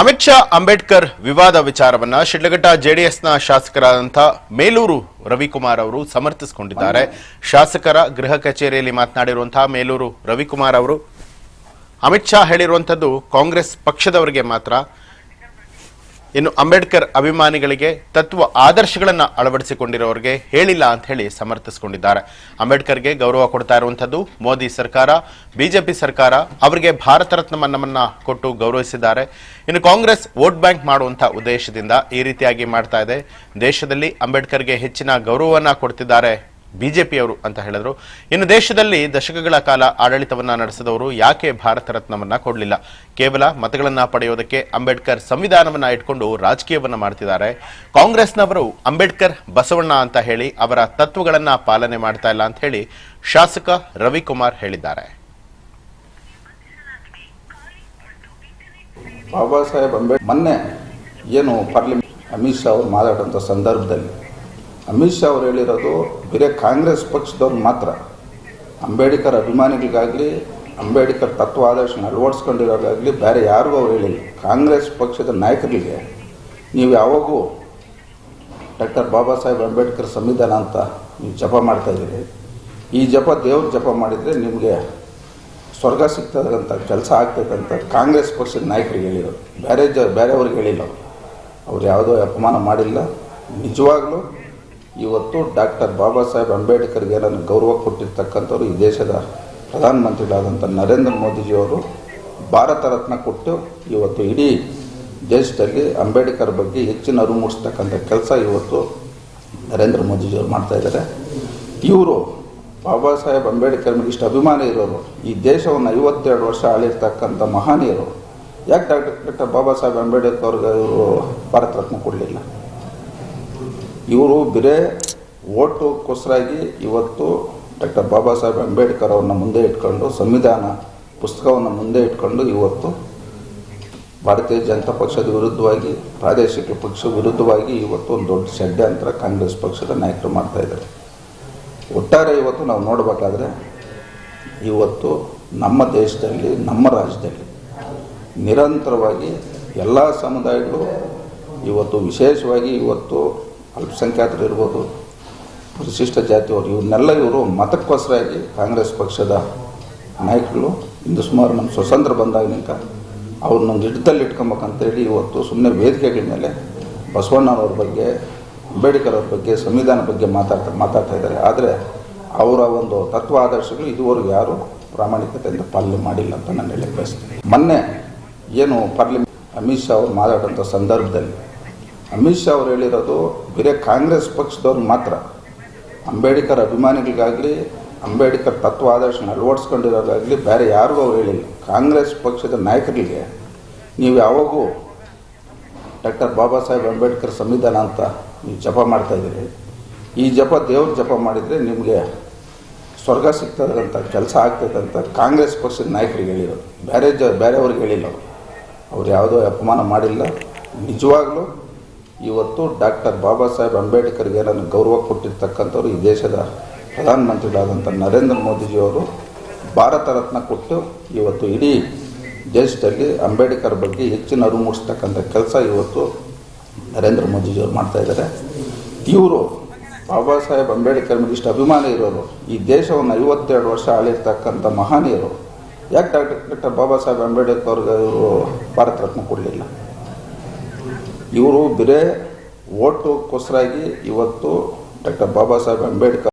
ಅಮಿತ್ ಶಾ, ಅಂಬೇಡ್ಕರ್ ವಿವಾದ ವಿಚಾರವನ್ನ ಶಿಡ್ಲಘಟ್ಟ ಜೆಡಿಎಸ್ನ ಶಾಸಕರಾದಂಥ ಮೇಲೂರು ರವಿಕುಮಾರ್ ಅವರು ಸಮರ್ಥಿಸಿಕೊಂಡಿದ್ದಾರೆ. ಶಾಸಕರ ಗೃಹ ಕಚೇರಿಯಲ್ಲಿ ಮಾತನಾಡಿರುವಂತಹ ಮೇಲೂರು ರವಿಕುಮಾರ್ ಅವರು, ಅಮಿತ್ ಶಾ ಹೇಳಿರುವಂಥದ್ದು ಕಾಂಗ್ರೆಸ್ ಪಕ್ಷದವರಿಗೆ ಮಾತ್ರ ಇನ್ನು ಅಂಬೇಡ್ಕರ್ ಅಭಿಮಾನಿಗಳಿಗೆ ತತ್ವ ಆದರ್ಶಗಳನ್ನ ಅಳವಡಿಸಿಕೊಂಡಿರೋರಿಗೆ ಹೇಳಿಲ್ಲ ಅಂತ ಹೇಳಿ ಸಮರ್ಥಿಸಿಕೊಂಡಿದ್ದಾರೆ. ಅಂಬೇಡ್ಕರ್ಗೆ ಗೌರವ ಕೊಡ್ತಾ ಇರುವಂಥದ್ದು ಮೋದಿ ಸರ್ಕಾರ, ಬಿಜೆಪಿ ಸರ್ಕಾರ, ಅವರಿಗೆ ಭಾರತ ರತ್ನ ಮನ್ನವನ್ನ ಕೊಟ್ಟು ಗೌರವಿಸಿದ್ದಾರೆ. ಇನ್ನು ಕಾಂಗ್ರೆಸ್ ವೋಟ್ ಬ್ಯಾಂಕ್ ಮಾಡುವಂಥ ಉದ್ದೇಶದಿಂದ ಈ ರೀತಿಯಾಗಿ ಮಾಡ್ತಾ ಇದೆ. ದೇಶದಲ್ಲಿ ಅಂಬೇಡ್ಕರ್ಗೆ ಹೆಚ್ಚಿನ ಗೌರವವನ್ನು ಕೊಡ್ತಿದ್ದಾರೆ ಬಿಜೆಪಿಯವರು ಅಂತ ಹೇಳಿದ್ರು. ಇನ್ನು ದೇಶದಲ್ಲಿ ದಶಕಗಳ ಕಾಲ ಆಡಳಿತವನ್ನ ನಡೆಸಿದವರು ಯಾಕೆ ಭಾರತ ರತ್ನವನ್ನ ಕೊಡಲಿಲ್ಲ? ಕೇವಲ ಮತಗಳನ್ನ ಪಡೆಯೋದಕ್ಕೆ ಅಂಬೇಡ್ಕರ್ ಸಂವಿಧಾನವನ್ನ ಇಟ್ಕೊಂಡು ರಾಜಕೀಯವನ್ನ ಮಾಡ್ತಿದ್ದಾರೆ. ಕಾಂಗ್ರೆಸ್ನವರು ಅಂಬೇಡ್ಕರ್ ಬಸವಣ್ಣ ಅಂತ ಹೇಳಿ ಅವರ ತತ್ವಗಳನ್ನ ಪಾಲನೆ ಮಾಡ್ತಾ ಇಲ್ಲ ಅಂತ ಹೇಳಿ ಶಾಸಕ ರವಿಕುಮಾರ್ ಹೇಳಿದ್ದಾರೆ. ಬಾಬಾ ಸಾಹೇಬ್ ಅಂಬೇಡ್ಕರ್ ಮೊನ್ನೆ ಏನು ಪಾರ್ಲಿಮೆಂಟ್ ಅಮಿತ್ ಶಾ ಅವರು ಮಾತಾಡೋಂಥ ಸಂದರ್ಭದಲ್ಲಿ ಅಮಿತ್ ಶಾ ಅವರು ಹೇಳಿರೋದು ಬೇರೆ ಕಾಂಗ್ರೆಸ್ ಪಕ್ಷದವ್ರು ಮಾತ್ರ. ಅಂಬೇಡ್ಕರ್ ಅಭಿಮಾನಿಗಳಿಗಾಗಲಿ, ಅಂಬೇಡ್ಕರ್ ತತ್ವ ಆದರ್ಶನ ಅಳವಡಿಸ್ಕೊಂಡಿರೋರಾಗಲಿ ಬೇರೆ ಯಾರಿಗೂ ಅವ್ರು ಹೇಳಿಲ್ಲ. ಕಾಂಗ್ರೆಸ್ ಪಕ್ಷದ ನಾಯಕರಿಗೆ ನೀವು ಯಾವಾಗೂ ಡಾಕ್ಟರ್ ಬಾಬಾ ಸಾಹೇಬ್ ಅಂಬೇಡ್ಕರ್ ಸಂವಿಧಾನ ಅಂತ ನೀವು ಜಪ ಮಾಡ್ತಾ ಇದ್ದೀರಿ. ಈ ಜಪ ದೇವ್ರ ಜಪ ಮಾಡಿದರೆ ನಿಮಗೆ ಸ್ವರ್ಗ ಸಿಗ್ತದಂಥ ಕೆಲಸ ಆಗ್ತದಂತ ಕಾಂಗ್ರೆಸ್ ಪಕ್ಷದ ನಾಯಕರಿಗೆ ಹೇಳಿರೋರು ಬೇರೆ ಜ, ಬೇರೆಯವ್ರಿಗೆ ಹೇಳಿಲ್ಲ. ಅವರು ಅವ್ರು ಯಾವುದೋ ಅಪಮಾನ ಮಾಡಿಲ್ಲ. ನಿಜವಾಗ್ಲೂ ಇವತ್ತು ಡಾಕ್ಟರ್ ಬಾಬಾ ಸಾಹೇಬ್ ಅಂಬೇಡ್ಕರ್ಗೆ ನಾನು ಗೌರವ ಕೊಟ್ಟಿರ್ತಕ್ಕಂಥವ್ರು ಈ ದೇಶದ ಪ್ರಧಾನಮಂತ್ರಿಗಳಾದಂಥ ನರೇಂದ್ರ ಮೋದಿಜಿಯವರು ಭಾರತ ರತ್ನ ಕೊಟ್ಟು ಇವತ್ತು ಇಡೀ ದೇಶದಲ್ಲಿ ಅಂಬೇಡ್ಕರ್ ಬಗ್ಗೆ ಹೆಚ್ಚಿನ ಅರಿವು ಮೂಡಿಸ್ತಕ್ಕಂಥ ಕೆಲಸ ಇವತ್ತು ನರೇಂದ್ರ ಮೋದಿಜಿಯವರು ಮಾಡ್ತಾ ಇದ್ದಾರೆ. ಇವರು ಬಾಬಾ ಸಾಹೇಬ್ ಅಂಬೇಡ್ಕರ್ ಮೇಲೆ ಇಷ್ಟು ಅಭಿಮಾನ ಇರೋರು, ಈ ದೇಶವನ್ನು ಐವತ್ತೆರಡು ವರ್ಷ ಆಳಿರ್ತಕ್ಕಂಥ ಮಹಾನೀಯರು, ಯಾಕೆ ಡಾಕ್ಟರ್ ಡಾಕ್ಟರ್ ಬಾಬಾ ಸಾಹೇಬ್ ಅಂಬೇಡ್ಕರ್ ಅವ್ರಿಗೆ ಭಾರತ ರತ್ನ ಕೊಡಲಿಲ್ಲ? ಇವರು ಬರೇ ಓಟುಗೋಸ್ಕರಾಗಿ ಇವತ್ತು ಡಾಕ್ಟರ್ ಬಾಬಾ ಸಾಹೇಬ್ ಅಂಬೇಡ್ಕರ್ ಅವ್ರನ್ನ ಮುಂದೆ ಇಟ್ಕೊಂಡು ಸಂವಿಧಾನ ಪುಸ್ತಕವನ್ನು ಮುಂದೆ ಇಟ್ಕೊಂಡು ಇವತ್ತು ಭಾರತೀಯ ಜನತಾ ಪಕ್ಷದ ವಿರುದ್ಧವಾಗಿ, ಪ್ರಾದೇಶಿಕ ಪಕ್ಷ ವಿರುದ್ಧವಾಗಿ ಇವತ್ತು ಒಂದು ದೊಡ್ಡ ಷಡ್ಯಂತ್ರ ಕಾಂಗ್ರೆಸ್ ಪಕ್ಷದ ನಾಯಕರು ಮಾಡ್ತಾಯಿದ್ದಾರೆ ಒಟ್ಟಾರೆ ಇವತ್ತು ನಾವು ನೋಡಬೇಕಾದ್ರೆ ಇವತ್ತು ನಮ್ಮ ದೇಶದಲ್ಲಿ, ನಮ್ಮ ರಾಜ್ಯದಲ್ಲಿ ನಿರಂತರವಾಗಿ ಎಲ್ಲ ಸಮುದಾಯಗಳು ಇವತ್ತು ವಿಶೇಷವಾಗಿ ಇವತ್ತು ಅಲ್ಪಸಂಖ್ಯಾತರು ಇರ್ಬೋದು ಪರಿಶಿಷ್ಟ ಜಾತಿಯವರು ಇವನ್ನೆಲ್ಲ ಇವರು ಮತಕ್ಕೋಸ್ಕರಾಗಿ ಕಾಂಗ್ರೆಸ್ ಪಕ್ಷದ ನಾಯಕರು ಇಂದು ಸುಮಾರು ನಮ್ಮ ಸ್ವತಂತ್ರ ಬಂದಾಗಿನಿಂದ ಅವ್ರನ್ನ ಹಿಡ್ದಲ್ಲಿ ಇಟ್ಕೊಬೇಕಂತೇಳಿ ಇವತ್ತು ಸುಮ್ಮನೆ ವೇದಿಕೆಗಳ ಮೇಲೆ ಬಸವಣ್ಣನವ್ರ ಬಗ್ಗೆ ಅಂಬೇಡ್ಕರ್ ಅವ್ರ ಬಗ್ಗೆ, ಸಂವಿಧಾನ ಬಗ್ಗೆ ಮಾತಾಡ್ತಾ ಮಾತಾಡ್ತಾ ಇದ್ದಾರೆ. ಆದರೆ ಅವರ ಒಂದು ತತ್ವ ಆದರ್ಶಗಳು ಇದುವರೆಗೂ ಯಾರು ಪ್ರಾಮಾಣಿಕತೆಯಿಂದ ಪಾಲನೆ ಮಾಡಿಲ್ಲ ಅಂತ ನಾನು ಹೇಳಕ್ಕೆ ಬಯಸ್ತೀನಿ. ಮೊನ್ನೆ ಏನು ಪಾರ್ಲಿಮೆಂಟ್ ಅಮಿತ್ ಶಾ ಅವರು ಮಾತಾಡೋಂಥ ಸಂದರ್ಭದಲ್ಲಿ ಅಮಿತ್ ಶಾ ಅವರು ಹೇಳಿರೋದು ಬೇರೆ ಕಾಂಗ್ರೆಸ್ ಪಕ್ಷದವ್ರು ಮಾತ್ರ. ಅಂಬೇಡ್ಕರ್ ಅಭಿಮಾನಿಗಳಿಗಾಗಲಿ, ಅಂಬೇಡ್ಕರ್ ತತ್ವ ಆದರ್ಶನ ಅಳವಡಿಸ್ಕೊಂಡಿರೋದಾಗಲಿ ಬೇರೆ ಯಾರಿಗೂ ಅವ್ರು ಹೇಳಿಲ್ಲ. ಕಾಂಗ್ರೆಸ್ ಪಕ್ಷದ ನಾಯಕರಿಗೆ ನೀವು ಯಾವಾಗೂ ಡಾಕ್ಟರ್ ಬಾಬಾ ಸಾಹೇಬ್ ಅಂಬೇಡ್ಕರ್ ಸಂವಿಧಾನ ಅಂತ ನೀವು ಜಪ ಮಾಡ್ತಾಯಿದ್ದೀರಿ ಈ ಜಪ ದೇವ್ರ ಜಪ ಮಾಡಿದರೆ ನಿಮಗೆ ಸ್ವರ್ಗ ಸಿಗ್ತದಂತ, ಕೆಲಸ ಆಗ್ತದಂತ ಕಾಂಗ್ರೆಸ್ ಪಕ್ಷದ ನಾಯಕರಿಗೆ ಹೇಳಿರೋದು. ಬೇರೆ ಜ, ಬೇರೆಯವ್ರಿಗೆ ಹೇಳಿಲ್ಲ ಅವರು. ಅವ್ರು ಯಾವುದೋ ಅಪಮಾನ ಮಾಡಿಲ್ಲ. ನಿಜವಾಗ್ಲೂ ಇವತ್ತು ಡಾಕ್ಟರ್ ಬಾಬಾ ಸಾಹೇಬ್ ಅಂಬೇಡ್ಕರ್ಗೆ ನಾನು ಗೌರವ ಕೊಟ್ಟಿರ್ತಕ್ಕಂಥವ್ರು ಈ ದೇಶದ ಪ್ರಧಾನಮಂತ್ರಿಗಳಾದಂಥ ನರೇಂದ್ರ ಮೋದಿಜಿಯವರು ಭಾರತ ರತ್ನ ಕೊಟ್ಟು ಇವತ್ತು ಇಡೀ ದೇಶದಲ್ಲಿ ಅಂಬೇಡ್ಕರ್ ಬಗ್ಗೆ ಹೆಚ್ಚಿನ ಅರಿವು ಮೂಡಿಸ್ತಕ್ಕಂಥ ಕೆಲಸ ಇವತ್ತು ನರೇಂದ್ರ ಮೋದಿಜಿಯವರು ಮಾಡ್ತಾ ಇದ್ದಾರೆ. ಇವರು ಬಾಬಾ ಸಾಹೇಬ್ ಅಂಬೇಡ್ಕರ್ ಮೇಲೆ ಇಷ್ಟು ಅಭಿಮಾನ ಇರೋರು, ಈ ದೇಶವನ್ನು ಐವತ್ತೆರಡು ವರ್ಷ ಆಳಿರ್ತಕ್ಕಂಥ ಮಹಾನೀಯರು, ಯಾಕೆ ಡಾಕ್ಟರ್ ಡಾಕ್ಟರ್ ಬಾಬಾ ಸಾಹೇಬ್ ಅಂಬೇಡ್ಕರ್ ಅವ್ರಿಗೆ ಇವರು ಭಾರತ ರತ್ನ ಕೊಡಲಿಲ್ಲ? ಇವರು ಬರೇ ಓಟುಗೋಸ್ಕರಾಗಿ ಇವತ್ತು ಡಾಕ್ಟರ್ ಬಾಬಾ ಸಾಹೇಬ್ ಅಂಬೇಡ್ಕರ್